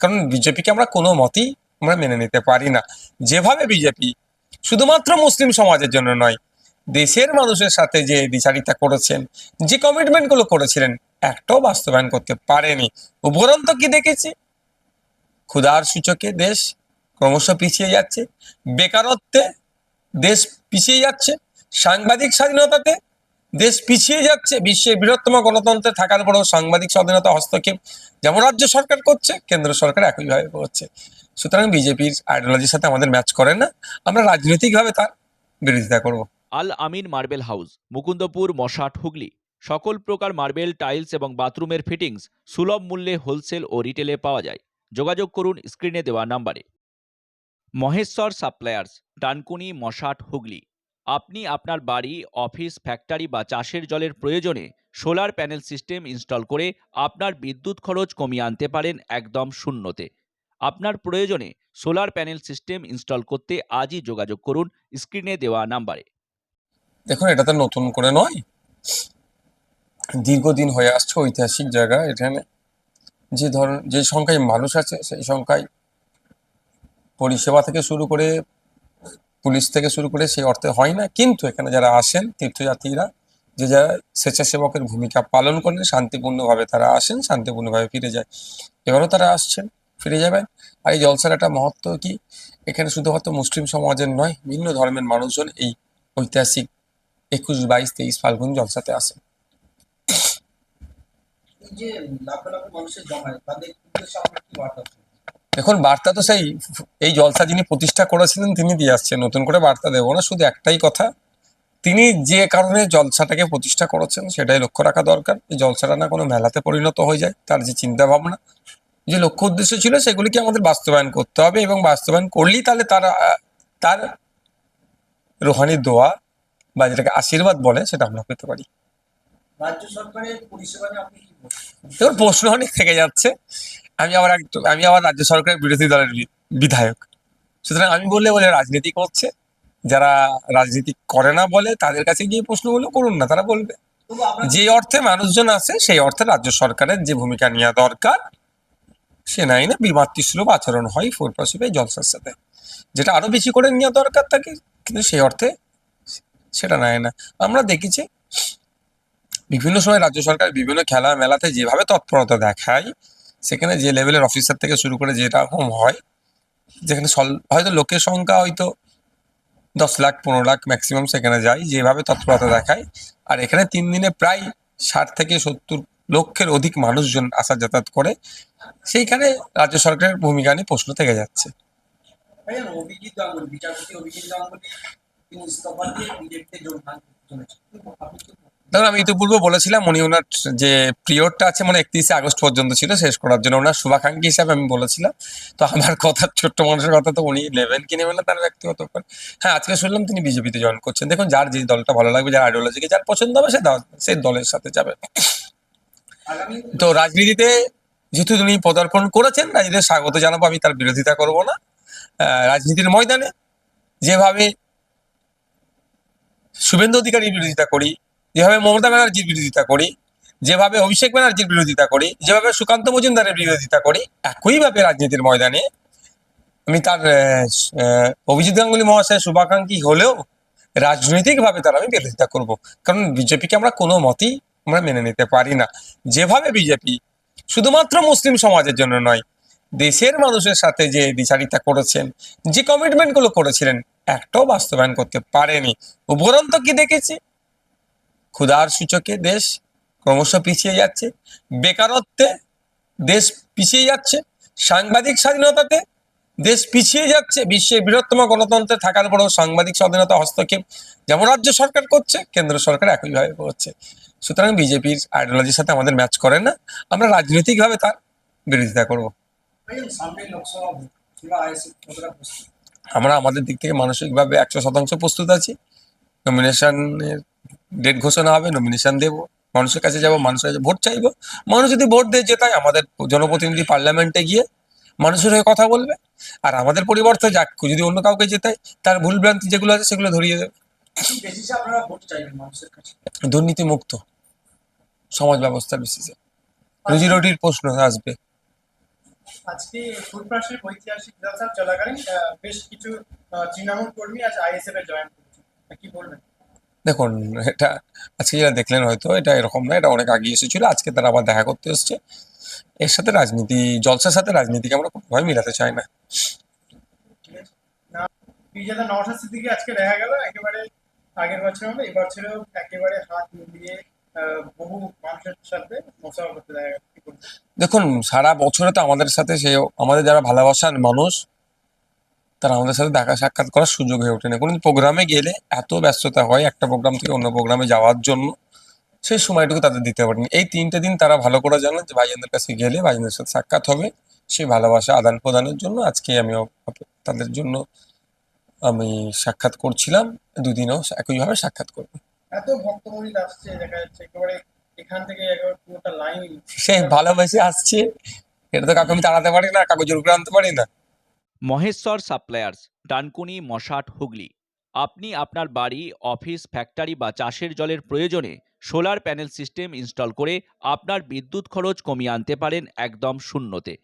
কারণ বিজেপিকে আমরা কোনো মতেই আমরা মেনে নিতে পারি না। যেভাবে বিজেপি শুধুমাত্র মুসলিম সমাজের জন্য নয়, দেশের মানুষের সাথে যে দ্বিচারিতা করেছেন, যে কমিটমেন্টগুলো করেছিলেন, একটাও বাস্তবায়ন করতে পারেনি। উপরন্ত কি দেখেছি? ক্ষুধার সূচকে দেশ ক্রমশ পিছিয়ে যাচ্ছে, বেকারত্বে দেশ পিছিয়ে যাচ্ছে, সাংবাদিক স্বাধীনতাতে দেশ পিছিয়ে যাচ্ছে, বিশ্বের বৃহত্তম গণতন্ত্রে থাকার পরেও সাংবাদিক স্বাধীনতা হস্তক্ষেপ যেমন রাজ্য সরকার করছে, কেন্দ্র সরকার একইভাবে করছে। সুতরাং বিজেপির আইডিওলজির সাথে আমাদের ম্যাচ করে না, আমরা রাজনৈতিকভাবে তার বিরোধিতা করব। Al Amin marble house, Mukundapur, Mashat, Hooghly. সকল প্রকার মার্বেল, টাইলস এবং বাথরুমের ফিটিংস সুলভ মূল্যে হোলসেল ও রিটেলে পাওয়া যায়। যোগাযোগ করুন স্ক্রিনে দেওয়া নাম্বারে। মহেশ্বর সাপ্লায়ার্স, ডানকুনি, মশাট, হুগলি। আপনি আপনার বাড়ি, অফিস ফ্যাক্টরি বা চাষের জলের প্রয়োজনে সোলার প্যানেল সিস্টেম ইনস্টল করে আপনার বিদ্যুৎ খরচ কমিয়ে আনতে পারেন একদম শূন্যতে। আপনার প্রয়োজনে সোলার প্যানেল সিস্টেম ইনস্টল করতে আজই যোগাযোগ করুন স্ক্রিনে দেওয়া নাম্বারে দেখুন, এটা তো নতুন করে নয়। দীর্ঘদিন হয়ে আসছে ঐতিহাসিক জায়গা। এখানে যে ধরন, যে সংখ্যায় মানুষ আছে, সেই সংখ্যায় পরিষেবা থেকে শুরু করে পুলিশ থেকে শুরু করে সেই অর্থে হয় না। কিন্তু এখানে যারা আসেন তীর্থযাত্রীরা, যে যারা স্বেচ্ছাসেবকের ভূমিকা পালন করেন, শান্তিপূর্ণভাবে তারা আসেন, শান্তিপূর্ণভাবে ফিরে যায়। এবারও তারা আসছেন, ফিরে যাবেন। আর এই জলসার একটা মহত্ব কি? এখানে শুধুমাত্র মুসলিম সমাজের নয়, ভিন্ন ধর্মের মানুষজন এই ঐতিহাসিক একুশ, বাইশ, তেইশ ফাল্গুন জলসাতে আসেন। যে লাখ লাখ মানুষের জমায় তাদের আপনার কি বার্তা দেখুন বার্তা তো সেই এই জলসা যিনি প্রতিষ্ঠা করেছিলেন তিনি দিয়ে আসছেন নতুন করে বার্তা দেবো না শুধু একটাই কথা তিনি যে কারণে জলসাটাকে প্রতিষ্ঠা করেছেন সেটাই লক্ষ্য রাখা দরকার এই জলসাটা না কোনো মেলাতে পরিণত হয়ে যায় তার যে চিন্তা ভাবনা যে লক্ষ্য উদ্দেশ্য ছিল সেগুলিকে আমাদের বাস্তবায়ন করতে হবে এবং বাস্তবায়ন করলেই তাহলে তার তার রোহানি দোয়া বা যেটাকে আশীর্বাদ বলে সেটা আমরা পেতে পারি। রাজ্য সরকারের পরিষেবা আপনি কি প্রশ্ন অনেক থেকে যাচ্ছে আমি আবার একটু আমি আবার রাজ্য সরকারের বিরোধী দলের বিধায়ক। সুতরাং আমি বললে বলে রাজনীতি করছে। যারা রাজনীতি করে না বলে তাদের কাছে গিয়ে প্রশ্নগুলো করুন না, তারা বলবে। যে অর্থে মানুষজন আছে সেই অর্থে রাজ্য সরকারের যে ভূমিকা নেওয়া দরকার, সে নাই না বিমাতৃসুলভ আচরণ হয় ফোর পাশে জলসার সাথে। যেটা আরও বেশি করে নেওয়া দরকার থাকে কিন্তু সেই অর্থে সেটা নেয় না। আমরা দেখেছি বিভিন্ন সময় রাজ্য সরকার বিভিন্ন খেলা মেলাতে যেভাবে তৎপরতা দেখায় সেখানে যে লেভেলের অফিসার থেকে শুরু করে যেরকম হয়, যেখানে সল- হয়তো লোকের সংখ্যা হয়তো দশ লাখ, পনেরো লাখ ম্যাক্সিমাম সেখানে যায়, যেভাবে তৎপরতা দেখায়। আর এখানে তিন দিনে প্রায় ষাট থেকে সত্তর লক্ষের অধিক মানুষজন আসা যাতায়াত করে। সেইখানে রাজ্য সরকারের ভূমিকা নিয়ে প্রশ্ন থেকে যাচ্ছে। বিচারপতি ধরুন, আমি ইতিপূর্বে বলেছিলাম উনি ওনার যে পিরিয়ডটা আছে মানে একত্রিশে আগস্ট পর্যন্ত ছিল, শেষ করার জন্য ওনার শুভাকাঙ্ক্ষী হিসাবে আমি বলেছিলাম। তো আমার কথা, ছোট্ট মানুষের কথা তো উনি নেবেন কি নেবেন না, তার ব্যক্তিগত ব্যাপার। হ্যাঁ আজকে শুনলাম তিনি বিজেপিতে জয়েন করছেন। দেখুন, যার যে দলটা ভালো লাগবে, যার আইডিওলজিকে যার পছন্দ হবে, সে সেই দলের সাথে যাবে। তো রাজনীতিতে যেহেতু তিনি পদার্পণ করেছেন, রাজনীতিতে স্বাগত জানাব, আমি তার বিরোধিতা করব না। রাজনীতির ময়দানে যেভাবে শুভেন্দু অধিকারীর বিরোধিতা করি যেভাবে মমতা ব্যানার্জির বিরোধিতা করি, যেভাবে অভিষেক ব্যানার্জির বিরোধিতা করি, যেভাবে সুকান্ত মজুমদারের বিরোধিতা করি, একইভাবে রাজনীতির ময়দানে আমি তার অভিজিৎ গাঙ্গুলি মহাশয় শুভাকাঙ্ক্ষী হলেও রাজনৈতিকভাবে তার আমি বিরোধিতা করব। কারণ বিজেপিকে আমরা কোনো মতেই আমরা মেনে নিতে পারি না। যেভাবে বিজেপি শুধুমাত্র মুসলিম সমাজের জন্য নয়, দেশের মানুষের সাথে যে দ্বিচারিতা করেছেন, যে কমিটমেন্টগুলো করেছিলেন, একটাও বাস্তবায়ন করতে পারেনি। উপরন্ত কি দেখেছি? ক্ষুধার সূচকে দেশ ক্রমশ পিছিয়ে যাচ্ছে। বেকারত্বে দেশ পিছিয়ে যাচ্ছে। সাংবাদিক স্বাধীনতাতে দেশ পিছিয়ে যাচ্ছে। বিশ্বের বৃহত্তম গণতন্ত্রে থাকার পরেও সাংবাদিক স্বাধীনতা হস্তক্ষেপ যেমন রাজ্য সরকার করছে, কেন্দ্র সরকার একইভাবে করছে। সুতরাং বিজেপির আইডিওলজির সাথে আমাদের ম্যাচ করে না। আমরা রাজনৈতিকভাবে তার বিরোধিতা করব। আমরা আমাদের দিক থেকে মানসিকভাবে একশো শতাংশ প্রস্তুত আছি। নমিনেশনের ডেট ঘোষণা হবে নমিনেশন দেব, মানুষের কাছে যাব, মানুষের কাছে ভোট চাইব। মানুষ যদি ভোট দিয়ে জেতায়, আমাদের জনপ্রতিনিধি পার্লামেন্টে গিয়ে মানুষের হয়ে কথা বলবে। আর আমাদের পরিবর্তে যাক, যদি অন্য কাউকে জেতায়, তার ভুলভ্রান্তি যেগুলো আছে, সেগুলো ধরিয়ে দেবে। দুর্নীতি মুক্ত সমাজ ব্যবস্থার বিশেষে রুজি রুটির প্রশ্ন আসবে। আজকে ঐতিহাসিক বেশ কিছু তৃণমূল কর্মী আজ আইএসএফ এ জয়েন করেছে। কি বলবেন? দেখুন এটা আজকে যারা দেখলেন হয়তো এটা এরকম না এটা অনেক আগে এসেছিল আজকে তারা আবার দেখা করতে এসছে। এর সাথে রাজনীতি জলসার সাথে রাজনীতিকে আমরা কোনোভাবে মিলাতে চাই না। ঠিক আছে না বিজেতা নওশাদ সিদ্দিকি আজকে দেখা গেল একেবারে আগের বছর হলো এবছরেও একেবারে হাত মিলিয়ে বহু মানুষের সাথে মোসাফা করতে দেখা গেল। কি বলবেন? দেখুন সারা বছরে তো আমাদের সাথে সে আমাদের যারা ভালোবাসার মানুষ তারা আমাদের সাথে দেখা সাক্ষাৎ করার সুযোগ হয়ে ওঠে না কোনো প্রোগ্রামে গেলে এত ব্যস্ততা হয় একটা প্রোগ্রাম থেকে অন্য প্রোগ্রামে যাওয়ার জন্য সেই সময়টুকু তাদের দিতে পারেনি। এই তিনটে দিন তারা ভালো করে জানেন যে ভাইজানদের কাছে গেলে ভাইজানদের সাথে সাক্ষাৎ হবে সেই ভালোবাসা আদান প্রদানের জন্য আজকে আমি তাদের জন্য আমি সাক্ষাৎ করছিলাম দুদিনও একইভাবে সাক্ষাৎ করব। এত আসছে দেখা যাচ্ছে একেবারে এখান থেকে পুরোটা লাইন সে ভালোবেসে আসছে এটা তো কাউকে আমি তাড়াতে পারি না কাগজ জোর করে আনতে পারি না। মহেশ্বর সাপ্লায়ার্স, ডানকুনি, মশাট, হুগলি। আপনি আপনার বাড়ি, অফিস, ফ্যাক্টরি বা চাষের জলের প্রয়োজনে সোলার প্যানেল সিস্টেম ইনস্টল করে আপনার বিদ্যুৎ খরচ কমিয়ে আনতে পারেন একদম শূন্যতে।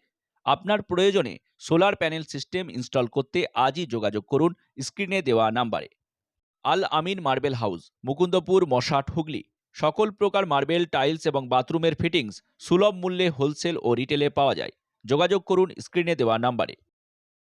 আপনার প্রয়োজনে সোলার প্যানেল সিস্টেম ইনস্টল করতে আজই যোগাযোগ করুন স্ক্রিনে দেওয়া নাম্বারে। Al Amin marble house, Mukundapur, Mashat, Hooghly. সকল প্রকার মার্বেল, টাইলস এবং বাথরুমের ফিটিংস সুলভ মূল্যে হোলসেল ও রিটেলে পাওয়া যায়। যোগাযোগ করুন স্ক্রিনে দেওয়া নাম্বারে।